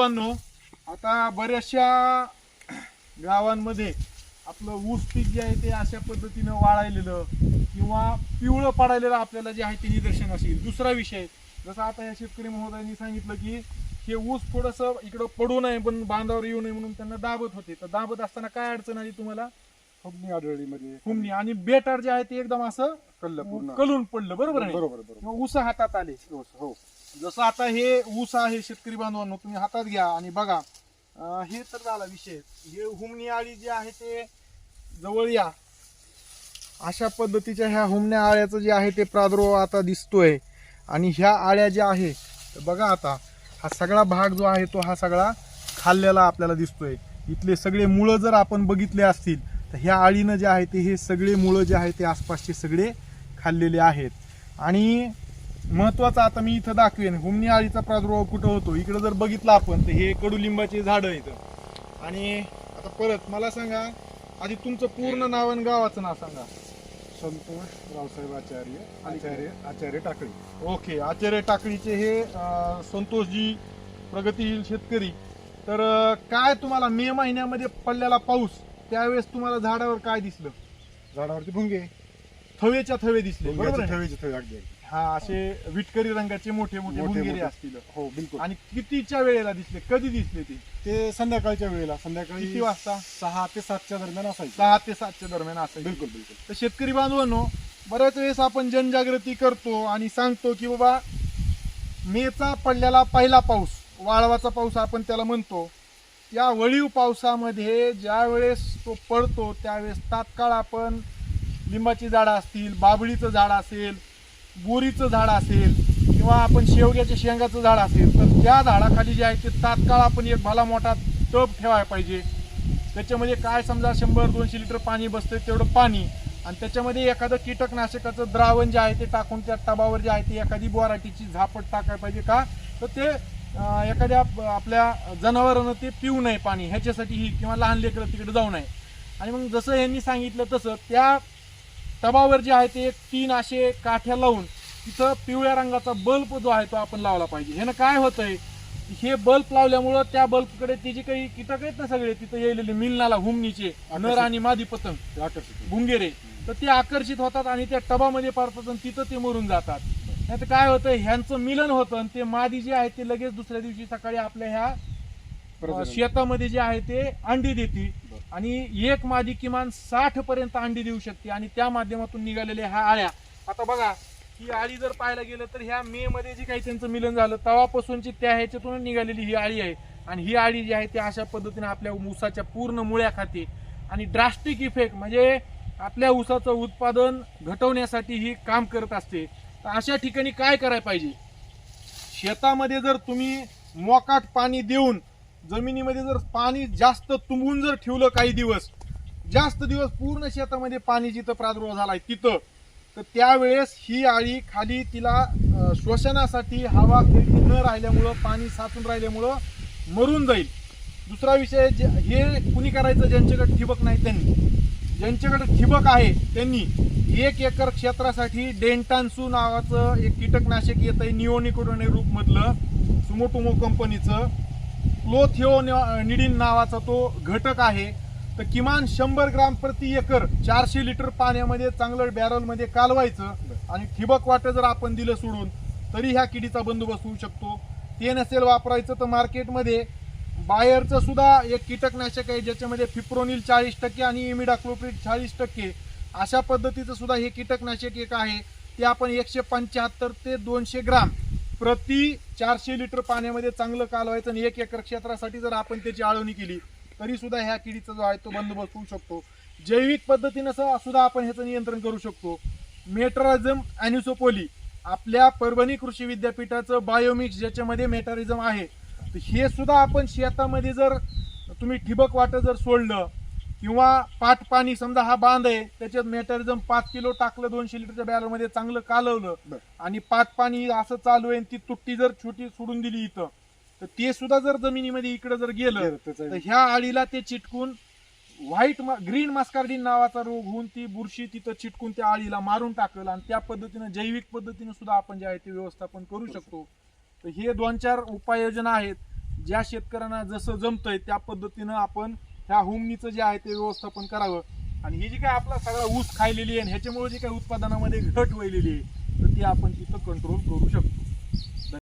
मित्रांनो आता बऱ्याचशा गावांमध्ये आपलं ऊस पीक जे आहे ते अशा पद्धतीनं वाळायलेलं किंवा पिवळं पडायलेलं आपल्याला जे आहे ते निदर्शन असेल दुसरा विषय जसं आता या शेतकरी महोदयांनी सांगितलं की हे ऊस थोडंसं इकडं पडू नये पण बांधावर येऊ नये म्हणून त्यांना दाबत होते. तर दाबत असताना काय अडचण आली तुम्हाला? फुगणी आढळली मध्ये फुमणी आणि बेटार जे आहे ते एकदम असं कल्ल पूर्ण. कलून पडलं. बरोबर आहे? बरोबर ऊस हातात आले. हो. जसं आता हे ऊस आहे शेतकरी बांधवांनो तुम्ही हातात घ्या आणि बघा. अं, हे तर झाला विषय. हे हुमणी आळी जे आहे ते जवळ या. अशा पद्धतीच्या ह्या हुमण्या आळ्याचं जे आहे ते प्रादुर्भाव आता दिसतोय. आणि ह्या आळ्या ज्या आहे तर बघा आता हा सगळा भाग जो आहे तो हा सगळा खाल्लेला आपल्याला दिसतोय. इथले सगळे मुळं जर आपण बघितले असतील तर ह्या आळीनं जे आहे ते हे सगळे मुळं जे आहे ते आसपासचे सगळे खाल्लेले आहेत. आणि महत्वाचं आता मी इथं दाखवेन. हुमणी आळीचा प्रादुर्भाव कुठं होतो? इकडे जर बघितलं आपण तर हे कडुलिंबाचे झाडं इथं आणि आता परत मला सांगा आधी तुमचं पूर्ण नाव आणि गावाचं नाव सांगा. संतोष रावसाहेब आचार्य आचार्य आचार्य टाकळी. ओके आचार्य टाकळीचे हे संतोषजी प्रगतीशील शेतकरी. तर काय तुम्हाला मे महिन्यामध्ये पडलेला पाऊस त्यावेळेस तुम्हाला झाडावर काय दिसलं? झाडावरती भुंगे. थवेच्या थवे दिसले? ठेवेचे ठेवे अगदी. हा असे विटकरी रंगाचे मोठे मोठे मोठे. असतील. हो बिलकुल. आणि कितीच्या वेळेला दिसले? कधी दिसले ते? ते संध्याकाळच्या वेळेला. संध्याकाळी किती वाजता? सहा ते सातच्या दरम्यान असायचं. सहा ते सातच्या दरम्यान असायचे. बिलकुल बिलकुल. तर शेतकरी बांधवांनो बऱ्याच वेळेस आपण जनजागृती करतो आणि सांगतो की बाबा मेचा पडलेला पहिला पाऊस वाळवाचा पाऊस आपण त्याला म्हणतो. या वळीव पावसामध्ये ज्या वेळेस तो पडतो त्यावेळेस तात्काळ आपण लिंबाची झाडं असतील बाबळीचं झाड असेल बोरीचं झाड असेल किंवा आपण शेवग्याच्या शेंगाचं झाड असेल तर त्या झाडाखाली जे आहे ते तात्काळ आपण एक भला मोठा टब ठेवायला पाहिजे. त्याच्यामध्ये काय समजा शंभर दोनशे लिटर पाणी बसतं तेवढं पाणी आणि त्याच्यामध्ये एखादं कीटकनाशकाचं द्रावण जे आहे ते टाकून त्या टबावर जे आहे ते एखादी बोराटीची झापट टाकायला पाहिजे का? तर ते एखाद्या आपल्या जनावरांना ते पिऊ नये पाणी ह्याच्यासाठी ही किंवा लहान लेकरं तिकडे जाऊ नये. आणि मग जसं यांनी सांगितलं तसं त्या टबावर जे आहे ते एक तीन असे काठ्या लावून तिथं पिवळ्या रंगाचा बल्ब जो आहे तो आपण लावला पाहिजे. ह्यानं काय होतंय? हे बल्ब लावल्यामुळं त्या बल्बकडे ते जे काही कीटक आहेत ना सगळे तिथं येलेले मिलनाला हुमणीचे नर आणि मादी पतंग आकर्षित. गुंगेरे तर ते आकर्षित होतात आणि त्या टबामध्ये पडतात आणि तिथं ते मरून जातात. नाही तर काय होतं ह्यांचं मिलन होतं आणि ते मादी जे आहे ते लगेच दुसऱ्या दिवशी सकाळी आपल्या ह्या. शेतामध्ये जे आहे ते अंडी देते. आणि एक मादी किमान साठ पर्यंत अंडी देऊ शकते आणि त्या माध्यमातून निघालेल्या ह्या आळ्या. आता बघा ही आळी जर पाहायला गेलं तर ह्या मे मध्ये जे काही त्यांचं मिलन झालं तवापासूनची त्या ह्याच्यातून निघालेली ही आळी आहे. आणि ही आळी जी आहे ती अशा पद्धतीने आपल्या ऊसाच्या पूर्ण मुळ्या खाते. आणि ड्रास्टिक इफेक्ट म्हणजे आपल्या ऊसाचं उत्पादन घटवण्यासाठी ही काम करत असते. तर अशा ठिकाणी काय करायला पाहिजे? शेतामध्ये जर तुम्ही मोकाट पाणी देऊन जमिनीमध्ये जर पाणी जास्त तुंबून जर ठेवलं काही दिवस जास्त दिवस पूर्ण शेतामध्ये पाणी जिथं प्रादुर्भाव झालाय तिथं तर त्यावेळेस ही आळी खाली तिला श्वसनासाठी हवा खिडकी न राहिल्यामुळं पाणी साचून राहिल्यामुळं मरून जाईल. दुसरा विषय जे हे कुणी करायचं ज्यांच्याकडे ठिबक नाही त्यांनी. ज्यांच्याकडे ठिबक आहे त्यांनी एक एकर क्षेत्रासाठी डेंटान्सू नावाचं एक कीटकनाशक येत आहे निओनिकोडोने रूपमधलं सुमोटोमो कंपनीचं. क्लोथिओ निडीन नावाचा तो घटक आहे. तर किमान शंभर ग्राम प्रति एकर चारशे लिटर पाण्यामध्ये चांगलं बॅरलमध्ये कालवायचं आणि ठिबक वाटं जर आपण दिलं सोडून तरी ह्या किडीचा बंदोबस्त होऊ शकतो. ते नसेल वापरायचं तर मार्केटमध्ये बायरचं सुद्धा एक कीटकनाशक आहे ज्याच्यामध्ये फिप्रोनिल चाळीस टक्के आणि इमिडाक्लोप्रिड चाळीस टक्के. अशा पद्धतीचं सुद्धा हे कीटकनाशक एक आहे. ते आपण एकशे पंच्याहत्तर ते दोनशे ग्राम प्रति चारशे लिटर पाण्यामध्ये चांगलं कालवायचं आणि एक एकर क्षेत्रासाठी जर आपण त्याची आळवणी केली तरी सुद्धा ह्या किडीचा जो आहे तो बंदोबस्त होऊ शकतो. जैविक पद्धतीनं सुद्धा आपण ह्याचं नियंत्रण करू शकतो. मेट्राझम अॅन्युसोपोली आपल्या परभणी कृषी विद्यापीठाचं बायोमिक्स ज्याच्यामध्ये मेटारिझम आहे तर हे सुद्धा आपण शेतामध्ये जर तुम्ही ठिबक वाटं जर सोडलं किंवा पाट पाणी समजा हा बांध आहे त्याच्यात मेटारिझम पाच किलो टाकलं दोनशे लिटरच्या बॅलरमध्ये चांगलं कालवलं. आणि पाच पाणी असं चालू आहे आणि ती तुट्टी जर छोटी सोडून दिली इथं तर ते सुद्धा जर जमिनीमध्ये इकडे जर गेलं तर ह्या आळीला ते चिटकून व्हाईट ग्रीन मास्कार्डिन नावाचा रोग होऊन ती बुरशी तिथं चिटकून त्या आळीला मारून टाकल आणि त्या पद्धतीनं जैविक पद्धतीनं सुद्धा आपण जे आहे ते व्यवस्थापन करू शकतो. तर हे दोन चार उपाययोजना आहेत. ज्या शेतकऱ्यांना जसं जमतंय त्या पद्धतीनं आपण ह्या हुमनीचं जे आहे ते व्यवस्थापन करावं. आणि ही जी काय आपला सगळा ऊस खायलेली आहे आणि ह्याच्यामुळे जी काही उत्पादनामध्ये घट व्हायलेली आहे तर ती आपण तिथं कंट्रोल करू शकतो.